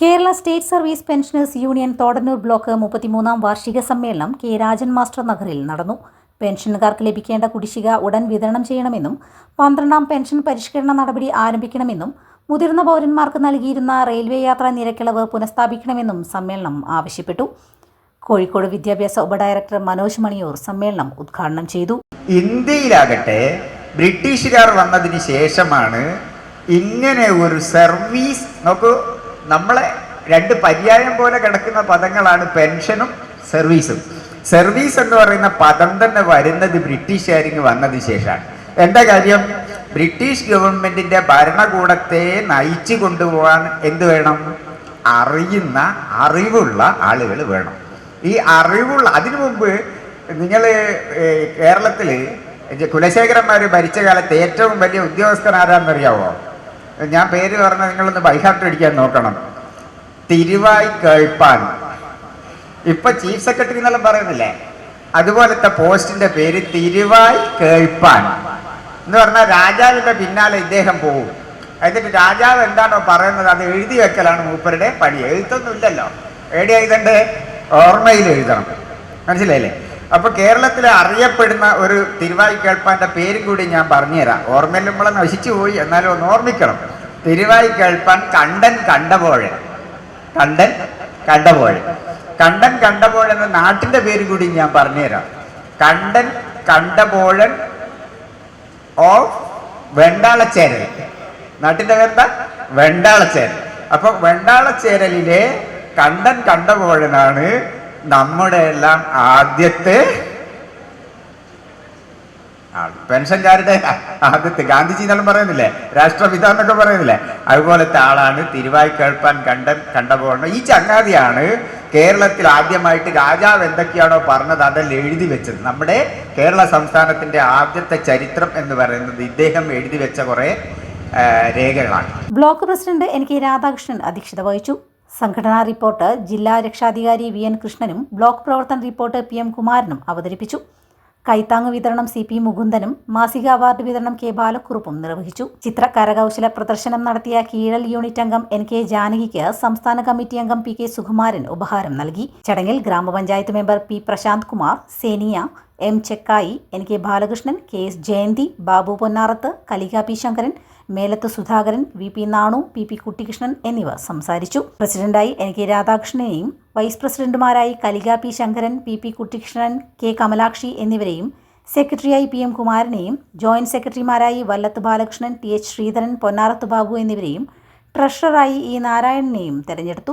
Kerala state service pensioners union Thodannur block മുപ്പത്തിമൂന്നാം വാർഷിക സമ്മേളനം കെ രാജൻ മാസ്റ്റർ നഗറിൽ നടന്നു. പെൻഷനുകാർക്ക് ലഭിക്കേണ്ട കുടിശ്ശിക ഉടൻ വിതരണം ചെയ്യണമെന്നും പന്ത്രണ്ടാം പെൻഷൻ പരിഷ്കരണ നടപടി ആരംഭിക്കണമെന്നും മുതിർന്ന പൗരന്മാർക്ക് നൽകിയിരുന്ന റെയിൽവേ യാത്രാ നിരക്കിളവ് പുനഃസ്ഥാപിക്കണമെന്നും സമ്മേളനം ആവശ്യപ്പെട്ടു. കോഴിക്കോട് വിദ്യാഭ്യാസ ഉപഡയറക്ടർ മനോജ് മണിയൂർ സമ്മേളനം ഉദ്ഘാടനം ചെയ്തു. ഇന്ത്യയിലാകട്ടെ ബ്രിട്ടീഷുകാർ വന്നതിന് ശേഷമാണ് ഇങ്ങനെ ഒരു സർവീസ് നോക്കൂ നമ്മളെ രണ്ട് പര്യായം പോലെ കിടക്കുന്ന പദങ്ങളാണ് പെൻഷനും സർവീസും. സർവീസ് എന്ന് പറയുന്ന പദം തന്നെ വരുന്നത് ബ്രിട്ടീഷുകാരിങ് വന്നതിന് ശേഷമാണ്. എന്താ കാര്യം? ബ്രിട്ടീഷ് ഗവൺമെന്റിന്റെ ഭരണകൂടത്തെ നയിച്ചു കൊണ്ടുപോകാൻ എന്ത് വേണം? അറിയുന്ന അറിവുള്ള ആളുകൾ വേണം. ഈ അറിവുള്ള അതിനു മുമ്പ് നിങ്ങൾ കേരളത്തിൽ കുലശേഖരന്മാർ ഭരിച്ച കാലത്ത് ഏറ്റവും വലിയ ഉദ്യോഗസ്ഥൻ ആരാന്നറിയാവോ ഞാൻ പേര് പറഞ്ഞ നിങ്ങളൊന്ന് ബൈഹാർട്ട് അടിക്കാൻ നോക്കണം. തിരുവായി കേൾപ്പാൻ. ഇപ്പൊ ചീഫ് സെക്രട്ടറി എന്നെല്ലാം പറയുന്നില്ലേ? അതുപോലത്തെ പോസ്റ്റിന്റെ പേര് തിരുവായി കേൾപ്പാൻ. എന്ന് പറഞ്ഞാൽ രാജാവിന്റെ പിന്നാലെ ഇദ്ദേഹം പോകും എന്നിട്ട് രാജാവ് എന്താണോ പറയുന്നത് അത് എഴുതി വെക്കലാണ് മൂപ്പരുടെ പണി. എഴുത്തൊന്നും ഇല്ലല്ലോ. എവിടെ എഴുതണ്ടേ? ഓർമ്മയിൽ എഴുതണം. മനസ്സിലായില്ലേ? അപ്പൊ കേരളത്തിൽ അറിയപ്പെടുന്ന ഒരു തിരുവായി കേൾപ്പാന്റെ പേരും കൂടി ഞാൻ പറഞ്ഞുതരാം. ഓർമ്മയിൽ നമ്മളെ നശിച്ചു പോയി. എന്നാലും ഒന്ന് ഓർമ്മിക്കണം. തിരുവായി കേൾപ്പാൻ കണ്ടൻ കണ്ടപോഴൻ. കണ്ടൻ കണ്ടപോഴൻ. കണ്ടൻ കണ്ടപോഴൻ എന്ന നാട്ടിന്റെ പേര് കൂടി ഞാൻ പറഞ്ഞുതരാം. കണ്ടൻ കണ്ടപോഴൻ ഓഫ് വെണ്ടാളച്ചേരൽ. നാട്ടിന്റെ പേരെന്താ? വെണ്ടാളച്ചേരൽ. അപ്പൊ വെണ്ടാളച്ചേരലിലെ കണ്ടൻ കണ്ടപോഴനാണ് നമ്മുടെ എല്ലാം ആദ്യത്തെ ആൾ. പെൻഷൻകാരുടെ ആദ്യത്തെ. ഗാന്ധിജി എന്നെല്ലാം പറയുന്നില്ലേ? രാഷ്ട്രപിത എന്നൊക്കെ പറയുന്നില്ലേ? അതുപോലത്തെ ആളാണ് തിരുവായി കേൾപ്പാൻ കണ്ട കണ്ടപോണ ഈ ചങ്ങാതിയാണ് കേരളത്തിൽ ആദ്യമായിട്ട് രാജാവ് എന്തൊക്കെയാണോ പറഞ്ഞത് അതെല്ലാം എഴുതി വെച്ചത്. നമ്മുടെ കേരള സംസ്ഥാനത്തിന്റെ ആദ്യത്തെ ചരിത്രം എന്ന് പറയുന്നത് ഇദ്ദേഹം എഴുതി വെച്ച കുറെ രേഖകളാണ്. ബ്ലോക്ക് പ്രസിഡന്റ് എനിക്ക് രാധാകൃഷ്ണൻ അധ്യക്ഷത വഹിച്ചു. സംഘടനാ റിപ്പോർട്ട് ജില്ലാ രക്ഷാധികാരി വി എൻ കൃഷ്ണനും ബ്ലോക്ക് പ്രവർത്തന റിപ്പോർട്ട് പി എം കുമാരനും അവതരിപ്പിച്ചു. കൈത്താങ് വിതരണം സി പി മുകുന്ദനും മാസിക അവാർഡ് വിതരണം കെ ബാലക്കുറുപ്പും നിർവഹിച്ചു. ചിത്ര കരകൗശല പ്രദർശനം നടത്തിയ കീഴൽ യൂണിറ്റ് അംഗം എൻ കെ ജാനകിക്ക് സംസ്ഥാന കമ്മിറ്റി അംഗം പി കെ സുകുമാരൻ ഉപഹാരം നൽകി. ചടങ്ങിൽ ഗ്രാമപഞ്ചായത്ത് member P Prashanth Kumar Seniya M Chekkayi N K Balakrishnan K S Jayanthi Babu Ponnarath Kalika P Shankaran Melath Sudhakaran V P Nanu P P Kuttikrishnan എന്നിവർ സംസാരിച്ചു. പ്രസിഡന്റായി എൻ കെ രാധാകൃഷ്ണനെയും vice പ്രസിഡന്റുമാരായി Kalika P Shankaran P P Kuttikrishnan K Kamalakshi എന്നിവരെയും സെക്രട്ടറിയായി P M കുമാരനെയും joint സെക്രട്ടറിമാരായി Vallath Balakrishnan T H Sreedharan Ponnarath Babu എന്നിവരെയും ട്രഷററായി ഇ നാരായണനെയും തെരഞ്ഞെടുത്തു.